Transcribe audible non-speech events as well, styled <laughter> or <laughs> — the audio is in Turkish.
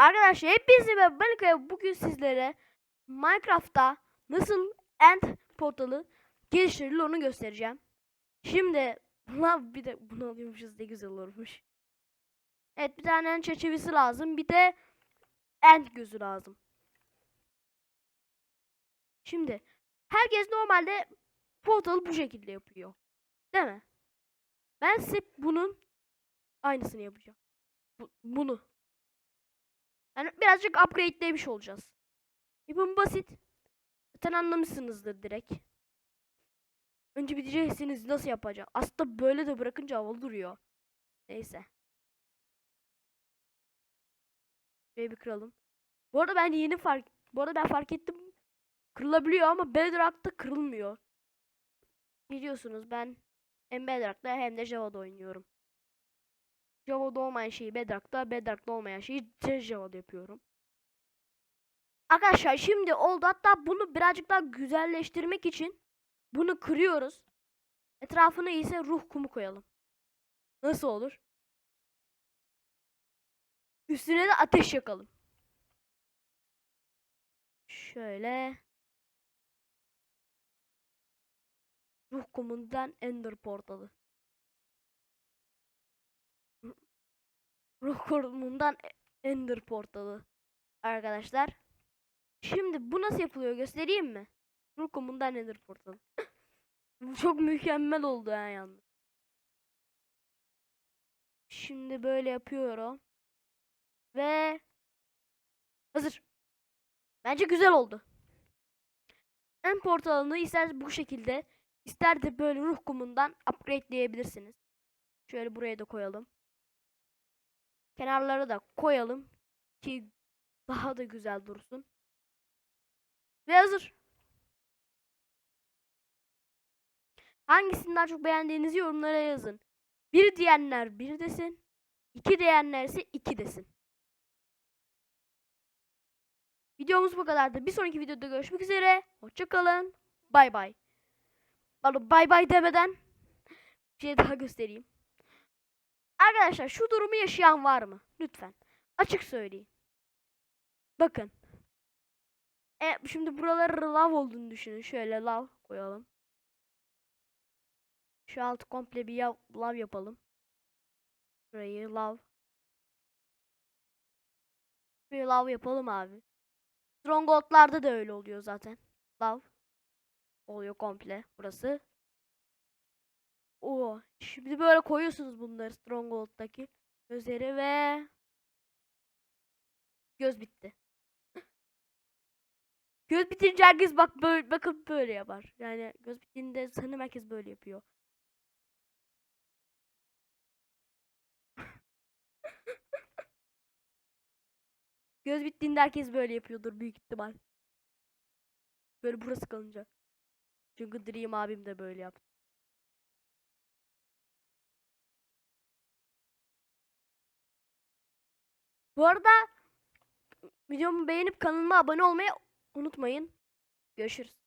Arkadaşlar hepinize. Ben Kaya. Bugün sizlere Minecraft'ta nasıl End portalı geliştirilir onu göstereceğim. Şimdi <laughs> lan bir de bunu alıyormuşuz ne güzel olurmuş. Evet bir tane end çerçevesi lazım. Bir de end gözü lazım. Şimdi herkes normalde portalı bu şekilde yapıyor. Değil mi? Ben size bunun aynısını yapacağım. Bu- bunu. Yani birazcık upgrade'lemiş olacağız. Yapım basit. Zaten anlamışsınızdır direkt. Önce bir diyeceksiniz nasıl yapacağım. Aslında böyle de bırakınca havalı duruyor. Neyse. Şurayı bir kıralım. Bu arada ben yeni fark... Bu arada ben fark ettim. Kırılabiliyor ama Bedrock'ta kırılmıyor. Biliyorsunuz ben hem Bedrock'ta hem de Java'da oynuyorum. Java'da olmayan şeyi Bedrock'ta, Bedrock'ta olmayan şeyi Java'da yapıyorum. Arkadaşlar şimdi oldu. Hatta bunu birazcık daha güzelleştirmek için bunu kırıyoruz. Etrafına ise ruh kumu koyalım. Nasıl olur? Üstüne de ateş yakalım. Şöyle. Ruh kumundan Ender portalı. Ruh kumundan Ender portalı. Arkadaşlar. Şimdi bu nasıl yapılıyor göstereyim mi? Ruh kumundan Ender portalı. <laughs> Bu çok mükemmel oldu ha yalnız. Şimdi böyle yapıyorum. Ve hazır. Bence güzel oldu. En portalını ister bu şekilde ister de böyle ruh kumundan upgrade'leyebilirsiniz. Şöyle buraya da koyalım. Kenarlara da koyalım ki daha da güzel dursun. Ve hazır. Hangisini daha çok beğendiğinizi yorumlara yazın. Bir diyenler bir desin. iki diyenler ise iki desin. Videomuz bu kadardı. Bir sonraki videoda görüşmek üzere. Hoşçakalın. Bay bay. Pardon bay bay demeden bir şey daha göstereyim. Arkadaşlar şu durumu yaşayan var mı? Lütfen. Açık söyleyin. Bakın. E, şimdi buraları lav olduğunu düşünün. Şöyle lav koyalım. Şu altı komple bir lav yapalım. Burayı lav. Bir lav yapalım abi. Stronghold'larda da öyle oluyor zaten. Lav. Oluyor komple burası. Oo, şimdi böyle koyuyorsunuz bunları Stronghold'daki gözleri ve göz bitti. Göz bitince herkes bak böyle bakın böyle yapar. Yani göz bittiğinde sanırım herkes böyle yapıyor. <laughs> Göz bittiğinde herkes böyle yapıyordur büyük ihtimal. Böyle burası kalınca. Çünkü Dream abim de böyle yaptı. Bu arada videomu beğenip kanalıma abone olmayı unutmayın. Görüşürüz.